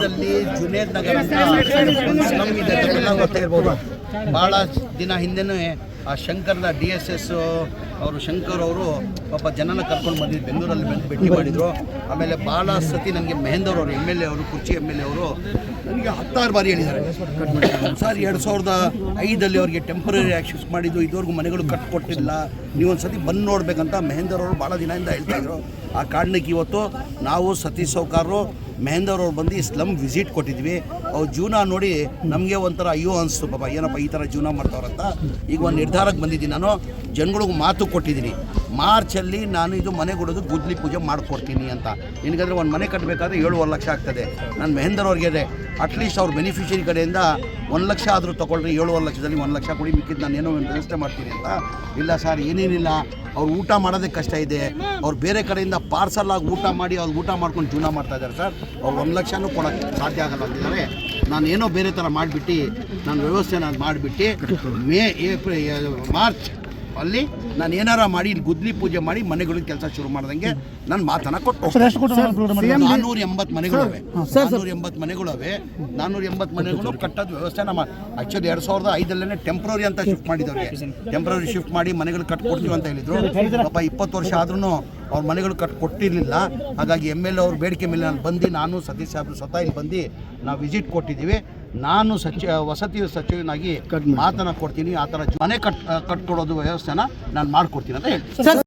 ಮಂಡ್ಯದಲ್ಲಿ ಜುನೇದ್ ನಗರ ಸ್ಲಮ್ ಇದೆ ತಮಗೆಲ್ಲ ಗೊತ್ತೇ ಇರ್ಬೋದು ಭಾಳ ದಿನ ಹಿಂದೆನೂ ಆ ಶಂಕರ್ನ ಡಿ ಎಸ್ ಎಸ್ ಅವರು, ಶಂಕರ್ ಅವರು ಪಾಪ ಜನನ ಕರ್ಕೊಂಡು ಬಂದಿದ್ದು ಬೆಂಗಳೂರಲ್ಲಿ ಬಂದು ಭೇಟಿ ಮಾಡಿದರು. ಆಮೇಲೆ ಭಾಳ ಸತಿ ನನಗೆ ಮಹೇಂದರ್ ಅವರು, ಎಂ ಎಲ್ ಎ ಅವರು, ಕುರ್ಚಿ ಎಂ ಎಲ್ ಎ ಅವರು ನನಗೆ ಹತ್ತಾರು ಬಾರಿ ಹೇಳಿದ್ದಾರೆ. ಸರ್ ಎರಡು ಸಾವಿರದ ಐದಲ್ಲಿ ಅವರಿಗೆ ಟೆಂಪ್ರರಿ ಶಿಫ್ಟ್ ಮಾಡಿದ್ದು. ಇದುವರೆಗೂ ಮನೆಗಳು ಕಟ್ಕೊಟ್ಟಿಲ್ಲ ನೀವು ಒಂದು ಸತಿ ಬಂದು ನೋಡಬೇಕಂತ ಮಹೇಂದರ್ ಅವರು ಭಾಳ ದಿನದಿಂದ ಹೇಳ್ತಾ ಇದ್ರು. ಆ ಕಾರಣಕ್ಕೆ ಇವತ್ತು ನಾವು ಸತೀಶ್ ಸೌಕಾರರು, ಮಹೇಂದರ್ ಅವ್ರು ಬಂದು ಸ್ಲಮ್ ವಿಸಿಟ್ ಕೊಟ್ಟಿದ್ವಿ. ಅವ್ರ ಜೀವನ ನೋಡಿ ನಮಗೆ ಒಂಥರ ಅಯ್ಯೋ ಅನಿಸ್ತು ಪಾಪ, ಏನಪ್ಪ ಈ ಥರ ಜೀವನ ಮಾಡ್ತಾವ್ರಂತ ಈಗ ಒಂದು ನಿರ್ಧಾರಕ್ಕೆ ಬಂದಿದ್ದೀನಿ ನಾನು. ಜನಗಳಿಗೆ ಮಾತು ಕೊಟ್ಟಿದ್ದೀನಿ. ಮಾರ್ಚಲ್ಲಿ ನಾನು ಇದು ಮನೆ ಕೊಡೋದು ಗುದ್ಲಿ ಪೂಜೆ ಮಾಡಿಕೊಡ್ತೀನಿ ಅಂತ. ನಿನಗಾದ್ರೆ ಒಂದು ಮನೆ ಕಟ್ಟಬೇಕಾದ್ರೆ ಏಳುವರೆ ಲಕ್ಷ ಆಗ್ತದೆ. ನಾನು ಮಹೇಂದರ್ ಅವ್ರಿಗೆ ಅಟ್ಲೀಸ್ಟ್ ಅವ್ರ ಬೆನಿಫಿಷರಿ ಕಡೆಯಿಂದ ಒಂದು ಲಕ್ಷ ಆದರೂ ತೊಗೊಳ್ರಿ, ಏಳುವರೆ ಲಕ್ಷದಲ್ಲಿ ಒಂದು ಲಕ್ಷ ಕೊಡಿ ಮಿಕ್ಕಿದ್ದು ನಾನು ಏನೋ ಒಂದು ವ್ಯವಸ್ಥೆ ಮಾಡ್ತೀನಿ ಅಂತ. ಇಲ್ಲ ಸರ್, ಏನೇನಿಲ್ಲ. ಅವ್ರು ಊಟ ಮಾಡೋದಕ್ಕೆ ಕಷ್ಟ ಇದೆ. ಅವ್ರು ಬೇರೆ ಕಡೆಯಿಂದ ಪಾರ್ಸಲ್ ಆಗಿ ಊಟ ಮಾಡಿ ಅವ್ರು ಊಟ ಮಾಡ್ಕೊಂಡು ಜೀವನ ಮಾಡ್ತಾ ಇದ್ದಾರೆ ಸರ್. ಅವ್ರು ಒಂದು ಲಕ್ಷನೂ ಕೊಡೋಕ್ಕೆ ಸಾಧ್ಯ ಆಗಲ್ಲ ಅಂತಿದ್ದಾರೆ ನಾನು ಏನೋ ಬೇರೆ ಥರ ಮಾಡಿಬಿಟ್ಟು, ನಾನು ವ್ಯವಸ್ಥೆನ ಮಾಡಿಬಿಟ್ಟು ಮೇ, ಏಪ್ರಿಲ್, ಮಾರ್ಚ್ ಅಲ್ಲಿ ನಾನು ಏನಾರ ಮಾಡಿ ಇಲ್ಲಿ ಗುದ್ಲಿ ಪೂಜೆ ಮಾಡಿ ಮನೆಗಳಿಗೆ ಕೆಲಸ ಶುರು ಮಾಡ್ದಂಗೆ ನಾನು ಮಾತನ್ನ ಕೊಟ್ಟು ನಾನ್ನೂರ ಎಂಬತ್ತು ಅವೆ ನಾನ್ನೂರ ಎಂಬತ್ತು ಅವೆ ನಾನ್ನೂರ ಎಂಬತ್ತು ಮನೆಗಳು ಕಟ್ಟೋದು ವ್ಯವಸ್ಥೆ ನಮ್ಮ ಆಕ್ಚುಲಿ ಎರಡು ಸಾವಿರದ ಐದಲ್ಲೇ ಟೆಂಪ್ರರಿ ಅಂತ ಶಿಫ್ಟ್ ಮಾಡಿದವ್ರಿಗೆ. ಟೆಂಪ್ರರಿ ಶಿಫ್ಟ್ ಮಾಡಿ ಮನೆಗಳು ಕಟ್ಕೊಡ್ತೀವಿ ಅಂತ ಹೇಳಿದ್ರು. ಪಾಪ ಇಪ್ಪತ್ತು ವರ್ಷ ಆದ್ರೂ ಅವ್ರ ಮನೆಗಳು ಕಟ್ ಕೊಟ್ಟಿರಲಿಲ್ಲ ಹಾಗಾಗಿ ಎಂ ಎಲ್ ಎ ಅವ್ರ ಬೇಡಿಕೆ ಮೇಲೆ ನಾನು ಬಂದು ನಾನು ಸತೀಶ್ ಸಾಹೇಬ್ರು ಸ್ವತಃ ಇಲ್ಲಿ ಬಂದು ನಾವು ವಿಸಿಟ್ ಕೊಟ್ಟಿದ್ದೀವಿ. ನಾನು ಸಚಿವ ವಸತಿ ಸಚಿವನಾಗಿ ಮಾತನ್ನ ಕೊಡ್ತೀನಿ ಆ ಥರ ಮನೆ ಕಟ್ ಕಟ್ಕೊಡೋದು ವ್ಯವಸ್ಥೆನ ನಾನು ಮಾಡಿಕೊಡ್ತೀನಿ ಅಂತ ಹೇಳ್ತೀನಿ.